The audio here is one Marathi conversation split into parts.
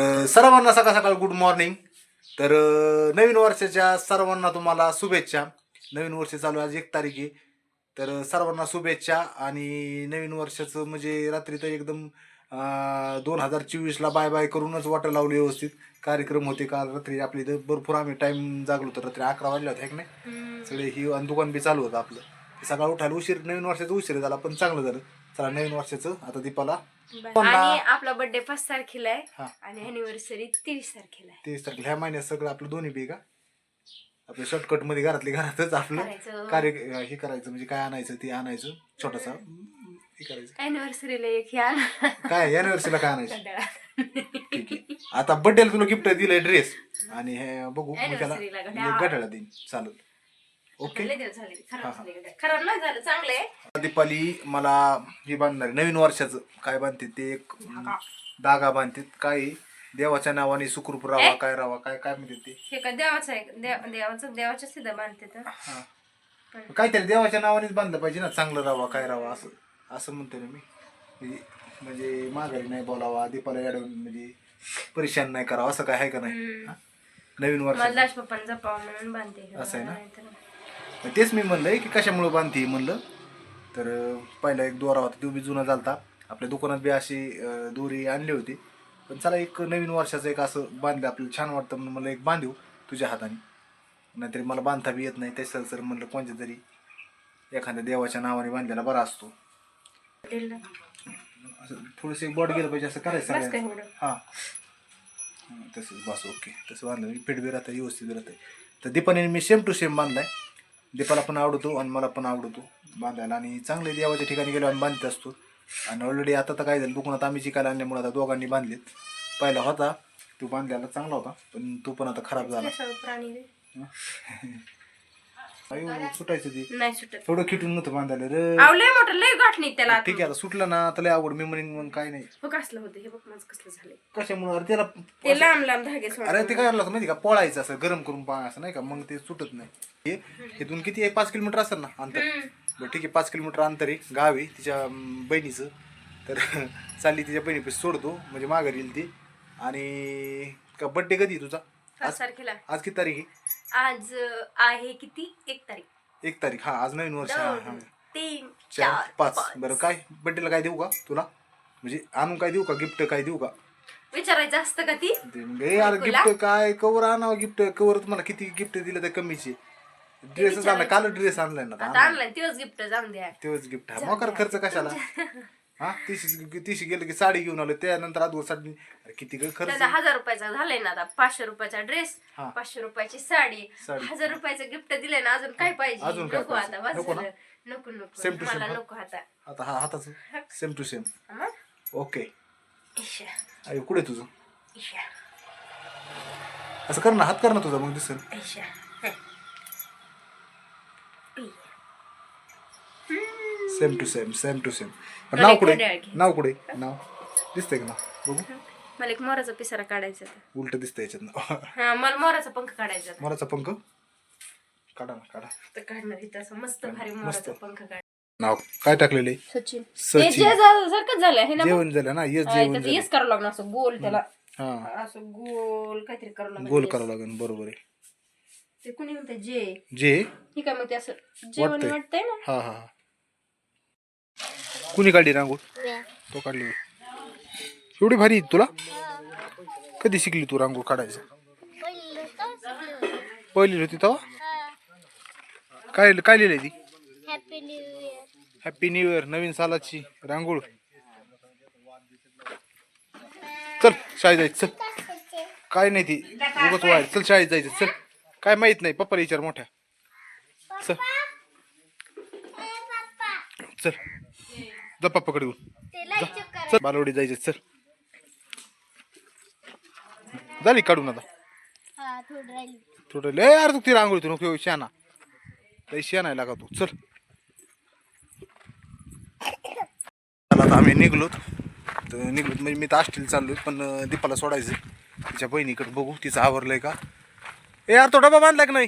अ, सर्वांना सकाळ सकाळ गुड मॉर्निंग तर नवीन वर्षाच्या सर्वांना तुम्हाला शुभेच्छा. नवीन वर्ष चालू आहे, आज एक तारीख आहे. तर सर्वांना शुभेच्छा आणि नवीन वर्षाचं म्हणजे रात्री तर एकदम दोन हजार चोवीसला बाय बाय करूनच वाटर लावली व्यवस्थित. कार्यक्रम होते काल रात्री. आपली इथं भरपूर आम्ही टाईम जागलो होतो. रात्री अकरा वाजले होते है की नाही? सगळे ही दुकान बी चालू होतं आपलं. सकाळ उठायला उशीर नवीन वर्षाचं उशीर झाला पण चांगलं झालं. चला नवीन वर्षाचं आता दीपाला. आणि आपला बर्थडे पाच तारखेला हा. आहे आणि अॅनिव्हर्सरी तेवीस तारखेला आहे. तेवीस तारखेला. ह्या महिन्यात सगळं आपलं दोन्ही बी का? आपलं शॉर्टकटमध्ये घरातली घरातच आपलं करायचं. कार्य हे करायचं म्हणजे काय आणायचं ते आणायचं. छोटासा. हे करायचं. अॅनिव्हर्सरीला एक ह्या काय? युनिव्हर्सिटीला काय आणायचं? ठीक आहे. आता बड्डेला तुला गिफ्ट दिलंय ड्रेस आणि हे बघू मी त्याला Anniversary ला मी घड्याळ. गटाला देईन. चालेल. ओके. लय दिवस झाले. खराब झाले गड्या. खराब नाही झालं चांगलं आहे. दीपाली मला हे बांधणार नवीन वर्षाचं काय बांधते ते एक दागा बांधते काय देवाच्या नावाने सुखरूप राहावा काय राहावा काय काय म्हणते ते? हे का देवाचं आहे देव- देवाचं देवाच्या सिद्ध बांधते तर. हा. काहीतरी देवाच्या नावानेच बांधलं पाहिजे ना चांगलं राहावा काय राहावा असं असं म्हणतो ना मी. म्हणजे- म्हणजे माघारी नाही बोलावा दीपाला अडवून म्हणजे परेशान नाही करावं असं काय आहे का नाही? हा? नवीन वर्ष पप्पांचा पाव म्हणून बांधते. असं आहे ना? नाहीतर- तेच मी म्हणलंय की कशामुळे बांधते? म्हणलं. तर पहिला एक दोरा होता तो बी जुना झालता. आपल्या दुकानात बी अशी दोरी आणली होती. पण चला एक नवीन वर्षाचं एक असं बांधलं आपल्याला छान वाटतं म्हणून मला एक बांधू तुझ्या हाताने. नाहीतरी मला बांधता बी येत नाही त्याचं सर म्हणलं कोणत्या तरी एखाद्या देवाच्या नावाने बांधलेला बरा असतो. थोडंसं एक बॉड गेलं पाहिजे असं करायचं हां. तसंच बस ओके. तसं बांधलं. फिट बी राहतं व्यवस्थित बी राहतं तर दीपाने मी सेम टू सेम बांधलाय. दीपाला पण आवडतो आणि मला पण आवडतो बांधायला. आणि चांगले देवाच्या ठिकाणी गेलो आणि बांधत असतो. आणि ऑलरेडी आता तर काय झालं दुकानात आम्ही शिकायला आणल्यामुळे आता दोघांनी बांधलेत. पहिला होता तो बांधलेला चांगला होता पण तो पण आता खराब झाला. प्राणी. अयो सुटायचं ते. नाही सुटत. खिटून नव्हतं बांधायला रे. आवलंय मोठं लय गाठणी त्याला ठीक आहे आता. सुटलं ना तर लय आवड मी म्हणेन मग काय नाही. हो कसलं होतं. हे बघ माझं कसलं झालंय. कशामुळे? अरे त्याला ते लांब लांब धागे सोड अरे ते काय करायला माहिती का? पोळायचं असं गरम करून पा असं नाही का? मग ते सुटत नाही. हे इथून किती आहे? पाच किलोमीटर असेल ना अंतर. बरं ठीक आहे पाच किलोमीटर अंतर आहे. गाव आहे तिच्या अं, बहिणीचं. तर चालली तिच्या बहिणी सोडतो. म्हणजे माघारी येईल ती. आणि का बड्डे कधी आहे तुझा? पाच तारखेला. आज किती तारीख आहे? आज अं, आहे किती? एक तारीख. एक तारीख. हा आज नवीन वर्ष हा, हा. दोन तीन चार पाच. बरं काय बड्डेला काय देऊ का तुला? म्हणजे आणून काय देऊ का? गिफ्ट काय देऊ का? विचारायचं असतं का ती? ते मग यार? गिफ्ट काय? कवर आणावं गिफ्ट? कवर तुम्हाला किती गिफ्ट दिलं तर कमीचे? ड्रेसच आणला काल ड्रेस आणलाय ना आता आणलाय तेच गिफ्ट जाऊन द्या. तेच गिफ्ट. हा मग खर्च कशाला? हा तीशी तीशी गेलं की साडी घेऊन आलो त्यानंतर आदू साडी अरे किती ग खर्च हजार रुपयाचा झालाय ना आता पाचशे रुपयाचा ड्रेस हा. पाचशे रुपयाची साडी साडी. हजार रुपयाचं गिफ्ट दिलंय ना अजून काय पाहिजे अजून काय नको पाहिजे? आता बस नको ना? झालं. नको नको same, मला हा? नको आता आता हा हाताचं सेम टू सेम हा? ओके इशा, अरे कुठे तुझं असं कर ना हात कर ना तुझा मग दिसेल. हं. इ. Same to same same to same. नाव कुठे. नाव कुठे? नाव. दिसतंय का नाव? बघू. मला एक मोराचा पिसारा काढायचा होता. उलट दिसतंय याच्यात नाव. हा मला मोराचा पंख काढायचा होता. मोराचा पंख? काढा ना काढा. तर काढणार इथं असं मस्त भारी मोराचा पंख काढ नाव. काय टाकलेले? सचिन. सचिन. जे झालं सारखंच झालं हे ना जेवण झालं ना? येस हा, जेवण त्याचं झालं. येस करावं लागणार असं गोल त्याला. हा. असं गोल काहीतरी करावं लागणार गोल yes. करावं लागेल बरोबर आहे. ते कुणी म्हणते जे. जे? ही काय मग ते असं जेवण वाटतंय. वाटतंय ना? हा हा हा. कुणी काढली रांगोळ? तो काढली होय. एवढी भारी तुला? कधी शिकली तू रांगोळ काढायचं? पहिली होती तेव्हा? काय काय लिहिलंय ती? Happy new year happy new year नवीन सालाची रांगोळ. चल शाळेत जायचं चल. काय नाही ती उगच वाय चल शाळेत जायचं चल. काय माहीत नाही पप्पाला विचार मोठ्या. चल. चल. जा चेक करा. चल. बालवडी जायचं चल. झाली काढून आता. हा थोडं लय यार तू ती रांगोळी तू नको शाना लय शाना लागा तू. चल. आता आम्ही निघलो तर निघलो म्हणजे मी तर आष्टील चाललोय पण दीपाला सोडायचं तिच्या बहिणीकडे बघू तिचं आवरलंय का? ए यार तो डबा बांधला की नाही?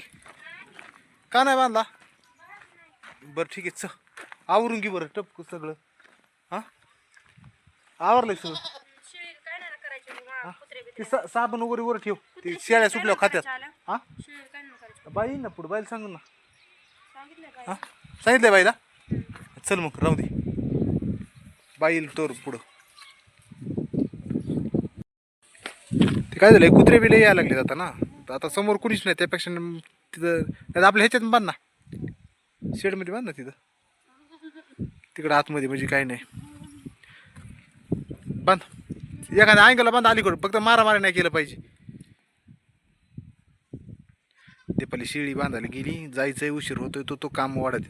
का नाही बांधला? बरं ठीक आहे चल. आवरून घे बरं टपक सगळं. आवरलंय सगळं काय नाही करायचं कुत्रे ते सा- साबण वगैरे वर ठेव. ते शेळ्या सुटल्यावर खात्यात. हा? काय नाही करायचं. बाई ना पुढे. बाईला सांगू ना. सांगितलं काय हा? सांगितलंय बाईला? चल मग राहू दे. बाईल तोर पुढं. ते काय झालंय? कुत्रे बिले यायला लागले आता ना. तर आता समोर कुणीच नाही त्यापेक्षा न- तिथं नाही आपल्या ह्याच्यात बांध ना. शेडमध्ये बांध ना तिथं. तिकडं आतमध्ये म्हणजे काही नाही. बांध एखाद्या अँगलला बांध अलीकडं फक्त मारामारी नाही केलं पाहिजे. ते पहिले शिळी बांधायला गेली जायचंय उशीर होतोय तो तो काम वाढत